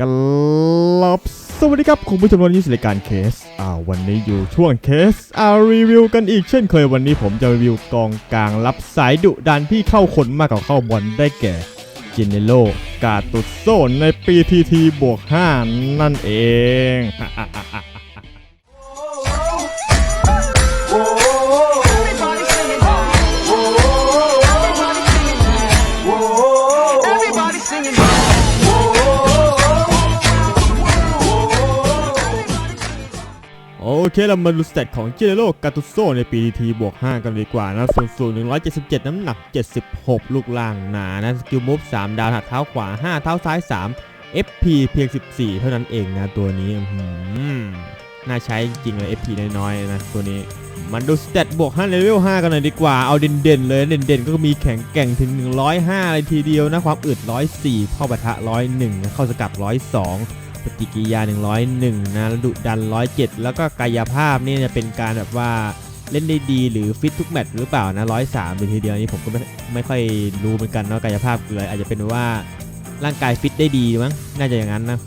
กันลับสวัสดีครับ คุณผู้ชมวันนี้สิรายการเคสอ่าวันนี้อยู่ช่วงเคสอ่ารีวิวกันอีกเช่นเคยวันนี้ผมจะรีวิวกองกลางรับสายดุดันที่เข้าคนมากกว่าเข้าบอลได้แก่จินเนโลกาตุโซนในปีทีทีบวก 5 นั่นเอง คเรามาดูสเตตของจิเนโลกาตุโซในปีทีทีบวก 5 กันดีกว่านะส่วนสูง177 น้ำหนัก 76 ลูกล่างหนานะสกิลมูฟ3 ดาวหักเท้าขวา 5 เท้าซ้าย 3 FP เพียง 14 เท่านั้นเองนะตัวนี้หือน่าใช้จริงเลย FP น้อยๆนะตัวนี้ มันดูสเตตบวก 5 เลเวล 5 กันหน่อยดีกว่า เอาเด่นๆเลย เด่นๆ ก็มีแข็งแกร่งถึง 105 เลยทีเดียวนะ ความอึด 104 เข้าปะทะ 101นะเข้าสกัด 102 ปฏิกิริยา 101 นะดุดัน 107 แล้วก็กายภาพนี่จะเป็นการแบบว่าเล่นได้ดีหรือฟิตทุกแมตช์หรือเปล่านะ 103เลยทีเดียวนี่ผมก็ไม่ไม่ค่อยรู้เหมือนกันเนาะกายภาพคืออาจจะเป็นว่าร่างกายฟิตได้ดีมั้งน่าจะอย่างนั้นนะ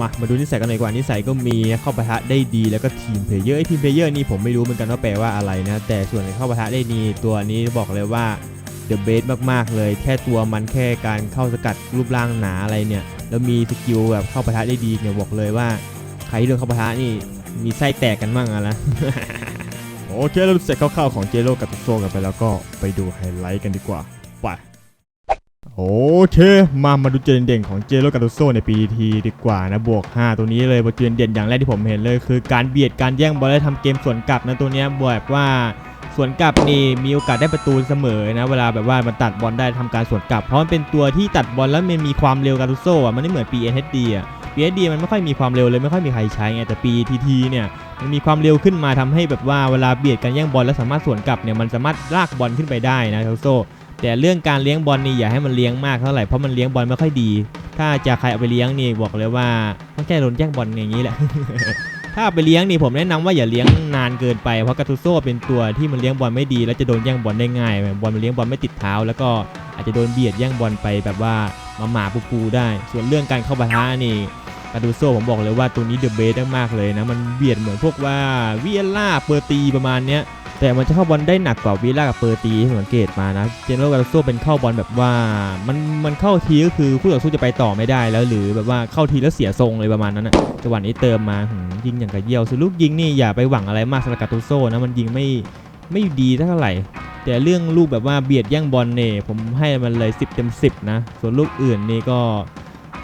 มามาดูนิสัยกันหน่อยกว่านิสัยก็มีเข้าปะทะได้ดีแล้วก็ทีมเพลเยอร์ไอ้ทีมเพลเยอร์นี่ผมไม่รู้เหมือนกันว่าแปลว่าอะไรนะ แต่ส่วนในเข้าปะทะได้ดีตัวนี้บอกเลยว่าเดอะเบสมากๆเลย แค่ตัวมันแค่การเข้าสกัดรูปร่างหนาอะไรเนี่ย แล้วมีสกิลแบบเข้าปะทะได้ดีเนี่ยบอกเลยว่าใครที่โดนเข้าปะทะนี่มีไส้แตกกันมั่งอะนะโอเคเราเสร็จคร่าวๆของเจโร่กับตุโซกันไปแล้วก็ไปดูไฮไลท์กันดีกว่าไปโอเค มามาดูเจุดเด่นของเจโร่กับตุโซในปีทีดีกว่านะบวก 5 ตัวนี้เลยจุดเด่นอย่างแรกที่ผมเห็นเลย คือการเบียดการแย่งบอลและทำเกมสวนกลับนะตัวนี้ยแบบว่า สวนกลับนี่มีโอกาสได้ประตูเสมอนะ เวลาแบบว่ามันตัดบอลได้ทำการสวนกลับ เพราะมันเป็นตัวที่ตัดบอลแล้วมันมีความเร็วกาตุโซอะมันไม่เหมือน PNHD อะ PNHD มันไม่ค่อยมีความเร็วเลยไม่ค่อยมีใครใช้ไงแต่ PTT เนี่ยมันมีความเร็วขึ้นมาทำให้แบบว่าเวลาเบียดกันแย่งบอลแล้วสามารถสวนกลับเนี่ยมันสามารถลากบอลขึ้นไปได้นะกาตุโซแต่เรื่องการเลี้ยงบอลนี่อย่าให้มันเลี้ยงมากเท่าไหร่เพราะมันเลี้ยงบอลไม่ค่อยดี ถ้าจะใครเอาไปเลี้ยงนี่บอกเลยว่าต้องแค่โดนแย่งบอลอย่างนี้แหละ ถ้าไปเลี้ยงนี่ผมแนะนำว่าอย่าเลี้ยงนานเกินไปเพราะกาตูโซเป็นตัวที่มันเลี้ยงบอลไม่ดี แล้วจะโดนแย่งบอลได้ง่ายบอลมันเลี้ยงบอลไม่ติดเท้า แล้วก็อาจจะโดนเบียดแย่งบอลไปแบบว่ามาหมาปูปูได้ ส่วนเรื่องการเข้าปะทะนี่ กาตูโซผมบอกเลยว่าตัวนี้เดอะเบสมากๆเลยนะ มันเบียดเหมือนพวกว่าวิเอล่าเปอร์ตีประมาณเนี้ยแต่มันจะเข้าบอลได้หนักกว่าวิลล่ากับเปอร์ตีที่ผมสังเกตมานะ เจนโรกาโซเป็นเข้าบอลแบบว่ามันมันเข้าทีก็คือคู่ต่อสู้จะไปต่อไม่ได้แล้วหรือแบบว่าเข้าทีแล้วเสียทรงเลยประมาณนั้นนะจังหวะนี้เติมมาหืมยิงอย่างกระเยี่ยวส่วนลูกยิงนี่อย่าไปหวังอะไรมากสำหรับกาโตโซนะมันยิงไม่ไม่ดีเท่าไหร่ แต่เรื่องลูกแบบว่าเบียดแย่งบอลเนี่ยผมให้มันเลย 10 เต็ม 10 นะ ส่วนลูกอื่นนี่ก็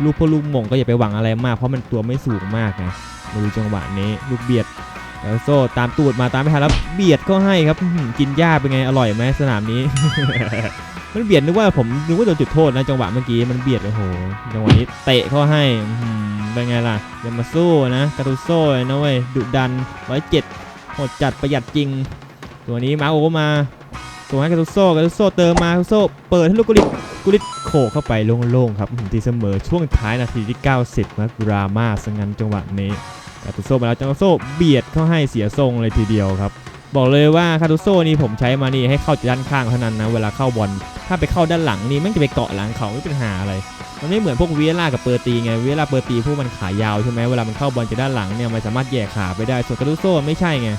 ลูกพวกลูกม่งก็อย่าไปหวังอะไรมากเพราะมันตัวไม่สูงมากนะมาดูจังหวะนี้ลูกเบียดแล้วโซ่ตามตูดมาตามไม่ทันแล้วเบียดก็ให้ครับกินหญ้าเป็นไงอร่อยไหมสนามนี้ มันเบียดนึกว่าผมนึกว่าโดนจุดโทษนะจังหวะเมื่อกี้มันเบียดโอ้โหจังหวะนี้เตะเข้าให้เป็นไงล่ะอย่ามาสู้นะกาตูโซ่นะเว้ยดุดันร้อยเจ็ดหดจัดประหยัดจริง ตัวนี้มาโอมาส่งให้กาตูโซ่กาตูโซ่เติมมากาตูโซ่เปิดให้ลูกกุลิต กุลิตโขกเข้าไปโล่งๆครับตีเสมอช่วงท้ายนาทีที่ 90นะดราม่าซะงั้นจังหวะนี้คาตุโซมาแล้วจังโซเบียดเข้าให้เสียทรงเลยทีเดียวครับ บอกเลยว่าคาตุโซนี่ผมใช้มานี่ให้เข้าด้านข้างเท่านั้นนะเวลาเข้าบอลถ้าไปเข้าด้านหลังนี่ม่งจะไปเกาะหลังเขาไม่เป็นหาอะไรมันไม่เหมือนพวกเวียล่ากับเปอร์ตีไงเวียล่าเปอร์ตีพวกมันขายาวใช่ไหมเวลามันเข้าบอลจากด้านหลังเนี่ยมันสามารถแย่ขาไปได้ส่วนคาตุโซไม่ใช่ไง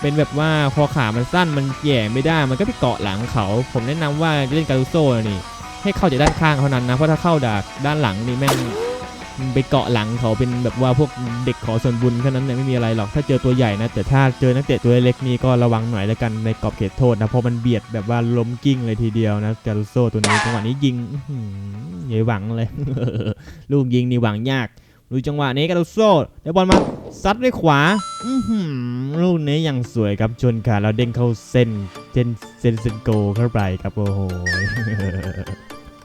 เป็นแบบว่าพอขามันสั้นมันแย่ไม่ได้ มันก็ไปเกาะหลังเขา ผมแนะนำว่าเล่นคาตุโซนี่ ให้เข้าจากด้านข้างเท่านั้นนะ เพราะถ้าเข้าจากด้านหลังนี่แม่งไปเกาะหลังเขาเป็นแบบว่าพวกเด็กขอส่วนบุญแค่นั้นเนี่ยไม่มีอะไรหรอกถ้าเจอตัวใหญ่นะ แต่ถ้าเจอนักเตะตัวเล็กนี่ก็ระวังหน่อยแล้วกันในกรอบเขตโทษนะเพราะมันเบียดแบบว่าล้มกิ้งเลยทีเดียวนะกาลุโซตัวนี้จังหวะนี้ยิงอื้อหืออย่หวังเลย ลูกยิงนี่หวังยากดูจังหวะนี้กาลุโซได้บอลมาซัดด้วยขวาลูกนี้ยังสวยครับชนขาแล้วเด้งเข้าเส้นเส้นเส้นเส้นโกเข้าไปครับโอ้โห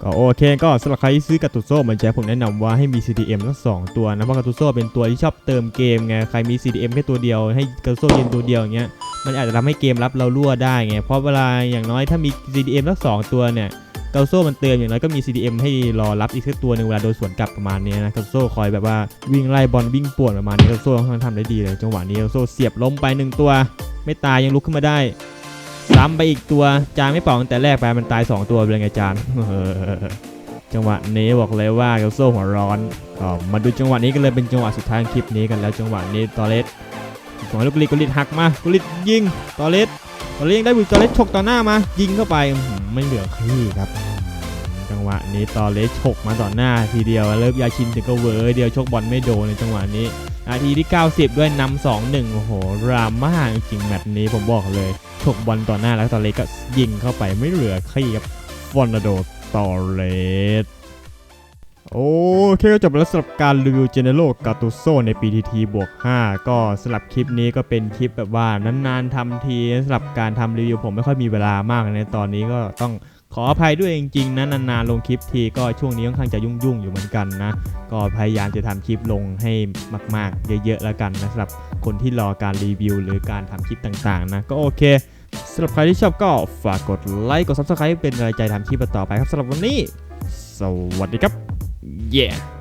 ก็โอเคก็สำหรับใครที่ซื้อกาตุโซ่มือนจ๊คผมแนะนำว่าให้มี CDM ทั้งสองตัวนะเพราะกาตุโซ่เป็นตัวที่ชอบเติมเกมไงใครมี CDM แค่ตัวเดียวให้กาตุโซ่ยืนตัวเดียวอย่างเงี้ยมันอาจจะทำให้เกมรับเรารั่วได้ไงเพราะเวลาอย่างน้อยถ้ามี CDM ทั้งสองตัวเนี่ยกาตุโซ่มันเติมอย่างน้อยก็มี CDM ให้รอรับอีกสักตัวหนึ่งเวลาโดนสวนกลับประมาณนี้นะกาตุโซ่คอยแบบว่าวิ่งไล่บอลวิ่งป่วนประมาณนี้กาตุโซ่ค่อนข้างทำได้ดีเลยจังหวะนี้กาตุโซ่เสียบล้มไปหนึ่งตัว ไม่ตายยังลุกขึ้นมาได้ ซ้ำไปอีกตัวจานไม่เป่าตั้งแต่แรกไปมันตายสองตัวเป็นไงจานจังหวะนี้บอกเลยว่าเกลโซ่หัวร้อนก็มาดูจังหวะนี้กันเลยเป็นจังหวะสุดท้ายคลิปนี้กันแล้วจังหวะนี้ตอเลสของลูกลิกกุลิตหักมากุลิตยิงตอเลสตอเลสยังได้บุกตอเลสฉกต่อหน้ามา ยิงเข้าไปไม่เหลือคลี่ครับ จังหวะนี้ตอเลสฉกมาต่อหน้าทีเดียวเริ่มยาชินถึงก็เวอร์เดียวชกบอลไม่โดนในจังหวะนี้ นาทีที่ 90 ด้วยนำ2-1 โอ้โหดราม่าจริงแมตช์นี้ผมบอกเลยฉกบอลต่อหน้าแล้วตอเลสก็ยิงเข้าไปไม่เหลือคลี่ครับฟอนโดตอเลสโอเคก็จบแล้วสำหรับการรีวิว General g a t u s o ใน PTT บวก 5 ก็สำหรับคลิปนี้ก็เป็นคลิปแบบว่านานๆทำทีสำหรับการทำรีวิวผมไม่ค่อยมีเวลามากในตอนนี้ก็ต้อง ขออภัยด้วยจริงๆนะนานๆลงคลิปทีก็ช่วงนี้ค่อนข้างจะยุ่งๆอยู่เหมือนกันนะ ก็พยายามจะทำคลิปลงให้มากๆ เยอะๆแล้วกันนะสำหรับคนที่รอการรีวิว หรือการทำคลิปต่างๆนะก็โอเคสำหรับใครที่ชอบก็ฝากกดไลค์กด Subscribe เป็นกำลังใจทำคลิปต่อไปครับสำหรับวันนี้ สวัสดีครับ Yeah